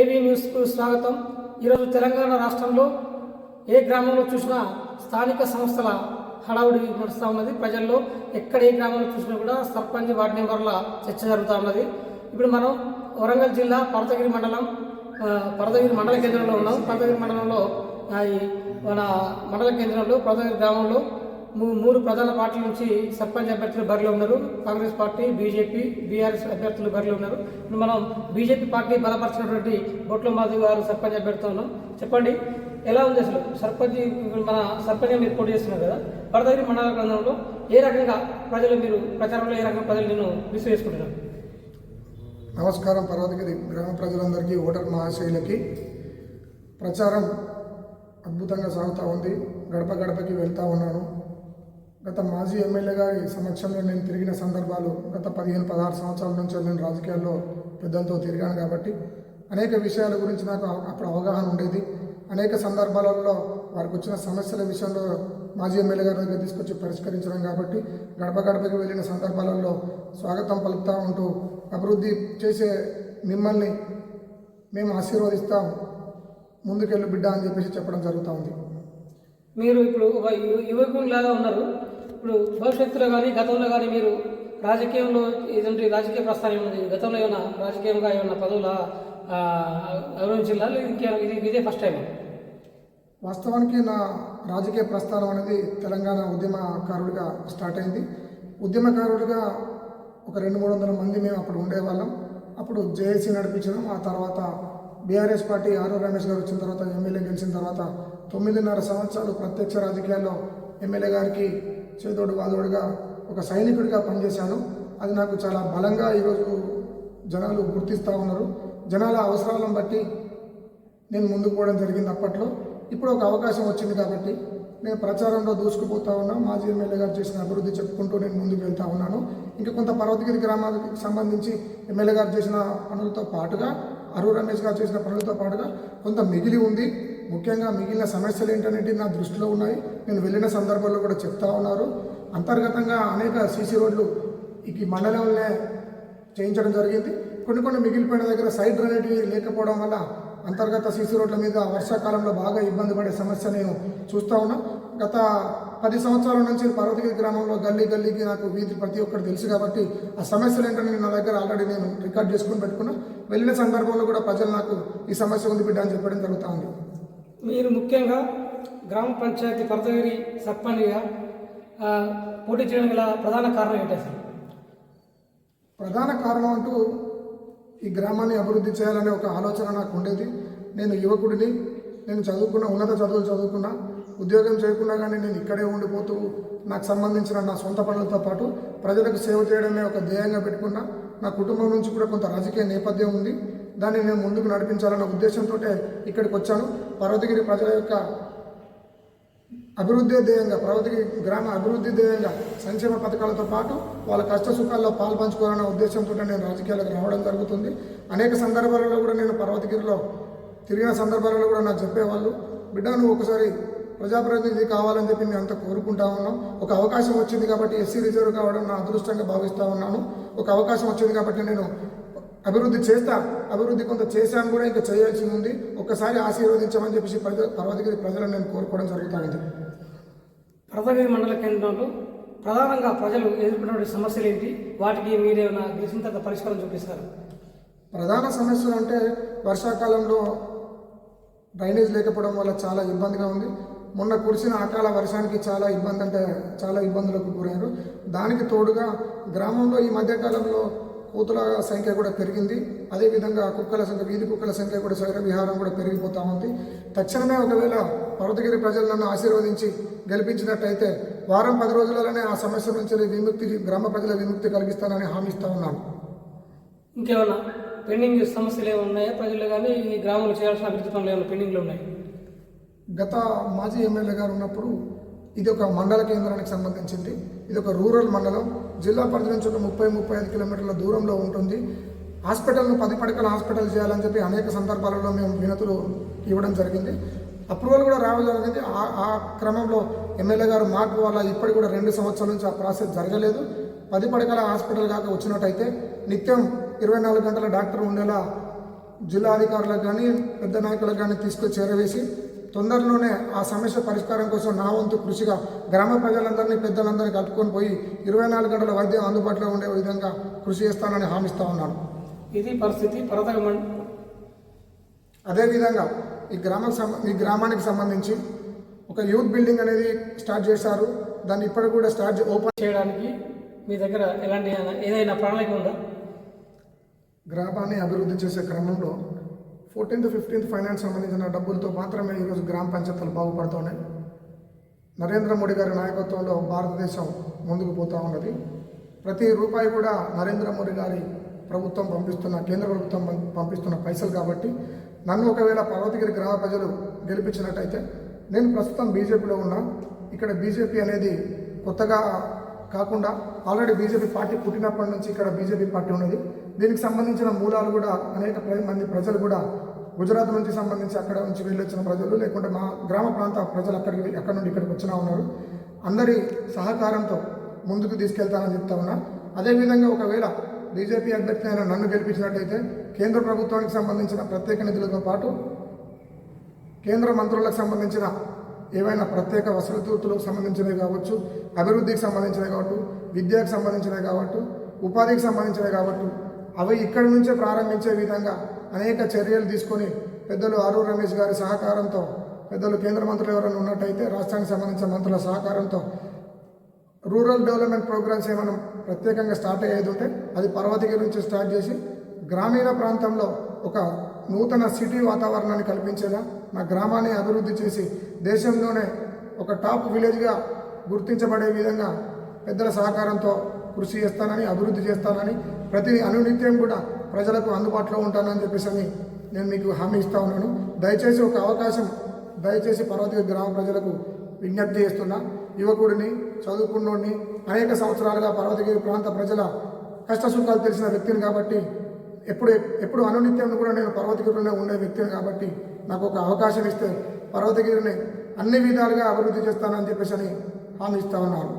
ఏవీ న్యూస్కు స్వాగతం. ఈరోజు తెలంగాణ రాష్ట్రంలో ఏ గ్రామంలో చూసినా స్థానిక సంస్థల హడావుడి నడుస్తూ ఉన్నది. ప్రజల్లో ఎక్కడ ఏ గ్రామంలో చూసినా కూడా సర్పంచ్ వార్డు మెంబర్ల చర్చ జరుగుతూ ఉన్నది. ఇప్పుడు మనం వరంగల్ జిల్లా పరతగిరి మండలం పరతగిరి మండల కేంద్రంలో ఉన్నాం. పరతగిరి మండలంలో ఈ మన మండల కేంద్రంలో పరతగిరి గ్రామంలో మూడు ప్రధాన పార్టీల నుంచి సర్పంచ్ అభ్యర్థులు బరిలో ఉన్నారు. కాంగ్రెస్ పార్టీ బీజేపీ బీఆర్ఎస్ అభ్యర్థులు బరిలో ఉన్నారు. ఇప్పుడు మనం బీజేపీ పార్టీ బలపరిచినటువంటి బొట్ల మాధవ్ గారు సర్పంచ్ అభ్యర్థితో ఉన్నాం. చెప్పండి ఎలా ఉంది అసలు? సర్పంచ్ మన సర్పంచ్ మీరు పోటీ చేస్తున్నారు కదా. వరదగిరి మండల కేంద్రంలో ఏ రకంగా ప్రజలు మీరు ప్రచారంలో ఏ రకంగా ప్రజలు నేను రిసీవ్ చేసుకుంటున్నారు? నమస్కారం పర్వతగిరి గ్రామ ప్రజలందరికీ ఓటర్ మహాశయులకి ప్రచారం అద్భుతంగా సాగుతూ ఉంది. గడప గడపకి వెళ్తూ ఉన్నాను. గత మాజీ ఎమ్మెల్యే గారి సమక్షంలో నేను తిరిగిన సందర్భాలు గత పదిహేను పదహారు సంవత్సరాల నుంచి నేను రాజకీయాల్లో పెద్దలతో తిరిగాను కాబట్టి అనేక విషయాల గురించి నాకు అప్పుడు అవగాహన ఉండేది. అనేక సందర్భాలలో వారికి వచ్చిన సమస్యల విషయంలో మాజీ ఎమ్మెల్యే గారి దగ్గర తీసుకొచ్చి పరిష్కరించడం కాబట్టి గడప గడపకి వెళ్ళిన సందర్భాలలో స్వాగతం పలుకుతూ ఉంటూ అభివృద్ధి చేసే మిమ్మల్ని మేము ఆశీర్వదిస్తాం ముందుకెళ్ళు బిడ్డ అని చెప్పేసి చెప్పడం జరుగుతూ ఉంది. మీరు ఇప్పుడు ఒక యువకులాగా ఉన్నారు. ఇప్పుడు భవిష్యత్తులో కానీ గతంలో కానీ మీరు రాజకీయంలో ఏదంటే రాజకీయ ప్రస్థానం ఉంది గతంలో ఏమైనా రాజకీయంగా ఏమైనా పదవుల గౌరవించాలా ఇంకేమైనా ఇది ఇదే ఫస్ట్ టైం వాస్తవానికి నా రాజకీయ ప్రస్థానం అనేది తెలంగాణ ఉద్యమకారుడిగా స్టార్ట్ అయింది. ఉద్యమకారుడిగా ఒక రెండు మూడు వందల మంది మేము అప్పుడు ఉండేవాళ్ళం. అప్పుడు జేఏసీ నడిపించడం ఆ తర్వాత బీఆర్ఎస్ పార్టీ ఆరో రమేష్ గారు వచ్చిన తర్వాత ఎమ్మెల్యే గెలిచిన తర్వాత తొమ్మిదిన్నర సంవత్సరాలు ప్రత్యక్ష రాజకీయాల్లో ఎమ్మెల్యే గారికి చేదోడు వాదోడుగా ఒక సైనికుడిగా పనిచేశాను. అది నాకు చాలా బలంగా ఈరోజు జనాలు గుర్తిస్తూ ఉన్నారు. జనాల అవసరాలను బట్టి నేను ముందుకు పోవడం జరిగింది అప్పట్లో. ఇప్పుడు ఒక అవకాశం వచ్చింది కాబట్టి నేను ప్రచారంలో దూసుకుపోతా ఉన్నా. మాజీ ఎమ్మెల్యే గారు చేసిన అభివృద్ధి చెప్పుకుంటూ నేను ముందుకు వెళ్తా ఉన్నాను. ఇంకా కొంత పర్వతగిరి గ్రామాలకు సంబంధించి ఎమ్మెల్యే గారు చేసిన పనులతో పాటుగా అరువు రమేష్ గారు చేసిన పనులతో పాటుగా కొంత మిగిలి ఉంది. ముఖ్యంగా మిగిలిన సమస్యలు ఏంటనేది నా దృష్టిలో ఉన్నాయి. నేను వెళ్ళిన సందర్భాల్లో కూడా చెప్తా ఉన్నారు. అంతర్గతంగా అనేక సీసీ రోడ్లు ఈ మండలంలోనే చేయించడం జరిగింది. కొన్ని కొన్ని మిగిలిపోయిన దగ్గర సైడ్ అనేటివి లేకపోవడం వల్ల అంతర్గత సీసీ రోడ్ల మీద వర్షాకాలంలో బాగా ఇబ్బంది పడే సమస్య నేను చూస్తూ ఉన్నా. గత పది సంవత్సరాల నుంచి పర్వతగిరి గ్రామంలో గల్లీ గల్లీకి నాకు వీధి ప్రతి ఒక్కటి తెలుసు కాబట్టి ఆ సమస్యలు ఏంటని నా దగ్గర ఆల్రెడీ నేను రికార్డ్ చేసుకుని పెట్టుకున్నా. వెళ్ళిన సందర్భంలో కూడా ప్రజలు నాకు ఈ సమస్య ఉంది బిడ్డ అని చెప్పడం జరుగుతూ ఉంది. మీరు ముఖ్యంగా గ్రామ పంచాయతీ పర్తగిరి సర్పంచ్గా పోటీ చేయడం గల ప్రధాన కారణం ఏంటి అసలు? ప్రధాన కారణం అంటూ ఈ గ్రామాన్ని అభివృద్ధి చేయాలనే ఒక ఆలోచన నాకు ఉండేది. నేను యువకుడిని నేను చదువుకున్న ఉన్నత చదువులు చదువుకున్నా ఉద్యోగం చేయకుండా కానీ నేను ఇక్కడే ఉండిపోతూ నాకు సంబంధించిన నా సొంత పనులతో పాటు ప్రజలకు సేవ చేయడమే ఒక ధ్యేయంగా పెట్టుకున్నా నా కుటుంబం నుంచి కూడా కొంత రాజకీయ నేపథ్యం ఉంది. దాన్ని నేను ముందుకు నడిపించాలన్న ఉద్దేశంతో ఇక్కడికి వచ్చాను. పర్వతగిరి ప్రజల యొక్క అభివృద్ధి ధ్యేయంగా పర్వతగిరి గ్రామ అభివృద్ధి ధ్యేయంగా సంక్షేమ పథకాలతో పాటు వాళ్ళ కష్ట సుఖాల్లో పాల్పంచుకోవాలన్న ఉద్దేశంతో నేను రాజకీయాలకు రావడం జరుగుతుంది. అనేక సందర్భాలలో కూడా నేను పర్వతగిరిలో తిరిగిన సందర్భాలలో కూడా నాకు చెప్పేవాళ్ళు బిడ్డ నువ్వు ఒకసారి ప్రజాప్రతినిధి కావాలని చెప్పి మేము అంత కోరుకుంటా ఉన్నాం. ఒక అవకాశం వచ్చింది కాబట్టి ఎస్సీ రిజర్వ్ కావడం నా అదృష్టంగా భావిస్తూ ఉన్నాను. ఒక అవకాశం వచ్చింది కాబట్టి నేను అభివృద్ధి చేస్తా అభివృద్ధి కొంత చేశాను కూడా ఇంకా చేయాల్సి ఉంది. ఒక్కసారి ఆశీర్వదించమని చెప్పేసి ప్రజ పర్వతగిరి ప్రజలను నేను కోరుకోవడం జరుగుతుంది పర్వతగిరి మండల కేంద్రంలో ప్రధానంగా ప్రజలు ఎదుర్కొన్నటువంటి సమస్యలు ఏంటి? వాటికి మీరేమైనా గెలిచిన తర్వాత పరిష్కారం చూపిస్తారు? ప్రధాన సమస్యలు అంటే వర్షాకాలంలో డ్రైనేజ్ లేకపోవడం వల్ల చాలా ఇబ్బందిగా ఉంది. మొన్న కురిసిన అకాల వర్షానికి చాలా ఇబ్బంది అంటే చాలా ఇబ్బందులకు గురయ్యారు. దానికి తోడుగా గ్రామంలో ఈ మధ్యకాలంలో కోతుల సంఖ్య కూడా పెరిగింది. అదేవిధంగా కుక్కల సంఖ్య వీధి కుక్కల సంఖ్య కూడా శరీర విహారం కూడా పెరిగిపోతూ ఉంది. తక్షణమే ఒకవేళ పర్వతగిరి ప్రజలు నన్ను ఆశీర్వదించి గెలిపించినట్టయితే వారం పది రోజులలోనే ఆ సమస్య నుంచి విముక్తి గ్రామ ప్రజల విముక్తి కలిగిస్తానని హామీ ఇస్తా ఉన్నాను. ఇంకేమైనా పెండింగ్ సమస్యలు ఏమైనా ఉన్నాయా? ప్రజలు కానీ ఈ గ్రామంలో చేయాల్సిన అభివృద్ధి పనులు ఏమైనా పెండింగ్లో ఉన్నాయి? గత మాజీ ఎమ్మెల్యే గారు ఉన్నప్పుడు ఇది ఒక మండల కేంద్రానికి సంబంధించింది. ఇది ఒక రూరల్ మండలం. జిల్లా పరిధి నుంచి ఒక ముప్పై ముప్పై ఐదు కిలోమీటర్ల దూరంలో ఉంటుంది. హాస్పిటల్ను పది పడకల హాస్పిటల్ చేయాలని చెప్పి అనేక సందర్భాలలో మేము వినతులు ఇవ్వడం జరిగింది. అప్రూవల్ కూడా రావడం జరిగింది. ఆ ఆ క్రమంలో ఎమ్మెల్యే గారు మార్పు వల్ల ఇప్పటికి కూడా రెండు సంవత్సరాల నుంచి ఆ ప్రాసెస్ జరగలేదు. పది పడకల హాస్పిటల్ కాక వచ్చినట్టయితే నిత్యం ఇరవై నాలుగు గంటల డాక్టర్ ఉండేలా జిల్లా అధికారులకు కానీ పెద్ద నాయకులకు కానీ తీసుకొచ్చి చేరవేసి తొందరలోనే ఆ సమస్య పరిష్కారం కోసం నా వంతు కృషిగా గ్రామ ప్రజలందరినీ పెద్దలందరినీ కలుపుకొని పోయి ఇరవై నాలుగు గంటల వైద్యం అందుబాటులో ఉండే విధంగా కృషి చేస్తానని హామీస్తా ఉన్నాను. ఇది పరిస్థితి అదేవిధంగా ఈ గ్రామం సంబ- ఈ గ్రామానికి సంబంధించి ఒక యూత్ బిల్డింగ్ అనేది స్టార్ట్ చేశారు. దాన్ని ఇప్పటికి కూడా స్టార్ట్ ఓపెన్ చేయడానికి మీ దగ్గర ఎలాంటి ఏదైనా ప్రణాళిక ఉందా? గ్రామాన్ని అభివృద్ధి చేసే క్రమంలో ఫోర్టీన్త్ ఫిఫ్టీన్త్ ఫైనాన్స్ సంబంధించిన డబ్బులతో మాత్రమే ఈరోజు గ్రామ పంచాయతీలు బాగుపడుతున్నాయి. నరేంద్ర మోడీ గారి నాయకత్వంలో భారతదేశం ముందుకు పోతూ ఉన్నది. ప్రతి రూపాయి కూడా నరేంద్ర మోడీ గారి ప్రభుత్వం పంపిస్తున్న కేంద్ర ప్రభుత్వం పంపిస్తున్న పైసలు కాబట్టి నన్ను ఒకవేళ పర్వతగిరి గ్రామ ప్రజలు గెలిపించినట్టయితే నేను ప్రస్తుతం బీజేపీలో ఉన్నా. ఇక్కడ బీజేపీ అనేది కొత్తగా కాకుండా ఆల్రెడీ బీజేపీ పార్టీ పుట్టినప్పటి నుంచి ఇక్కడ బీజేపీ పార్టీ ఉన్నది. దీనికి సంబంధించిన మూలాలు కూడా అనేక మంది ప్రజలు కూడా గుజరాత్ నుంచి సంబంధించి అక్కడ నుంచి వెళ్ళొచ్చిన ప్రజలు లేకుంటే మా గ్రామ ప్రాంత ప్రజలు అక్కడికి అక్కడ నుండి ఇక్కడికి వచ్చినా ఉన్నారు. అందరి సహకారంతో ముందుకు తీసుకెళ్తానని చెప్తా ఉన్నా. అదేవిధంగా ఒకవేళ బీజేపీ అభ్యర్థి అయిన నన్ను గెలిపించినట్టయితే కేంద్ర ప్రభుత్వానికి సంబంధించిన ప్రత్యేక నిధులతో పాటు కేంద్ర మంత్రులకు సంబంధించిన ఏవైనా ప్రత్యేక వసతులకు సంబంధించినవి కావచ్చు అభివృద్ధికి సంబంధించినవి కావచ్చు విద్యకు సంబంధించినవి కావచ్చు ఉపాధికి సంబంధించినవి కావచ్చు అవి ఇక్కడి నుంచే ప్రారంభించే విధంగా అనేక చర్యలు తీసుకొని పెద్దలు ఆరు రమేష్ గారి సహకారంతో పెద్దలు కేంద్ర మంత్రులు ఎవరైనా ఉన్నట్టయితే రాష్ట్రానికి సంబంధించిన మంత్రుల సహకారంతో రూరల్ డెవలప్మెంట్ ప్రోగ్రామ్స్ ఏమైనా ప్రత్యేకంగా స్టార్ట్ అయ్యేది ఉంటే అది పర్వతగిరి నుంచి స్టార్ట్ చేసి గ్రామీణ ప్రాంతంలో ఒక నూతన సిటీ వాతావరణాన్ని కల్పించేలా నా గ్రామాన్ని అభివృద్ధి చేసి దేశంలోనే ఒక టాప్ విలేజ్గా గుర్తించబడే విధంగా పెద్దల సహకారంతో కృషి చేస్తానని అభివృద్ధి చేస్తానని ప్రతి అనునిత్యం కూడా ప్రజలకు అందుబాటులో ఉంటానని చెప్పేసి అని నేను మీకు హామీ ఇస్తూ ఉన్నాను. దయచేసి ఒక అవకాశం దయచేసి పర్వతగిరి గ్రామ ప్రజలకు విజ్ఞప్తి చేస్తున్నా. యువకుడిని చదువుకున్నోడిని అనేక సంవత్సరాలుగా పర్వతగిరి ప్రాంత ప్రజల కష్ట సుఖాలు తెలిసిన వ్యక్తిని కాబట్టి ఎప్పుడు ఎప్పుడు అనునిత్యం కూడా నేను పర్వతగిరిలోనే ఉండే వ్యక్తిని కాబట్టి నాకు ఒక అవకాశం ఇస్తే పర్వతగిరిని అన్ని విధాలుగా అభివృద్ధి చేస్తానని చెప్పేసి అని హామీ ఇస్తా ఉన్నాను.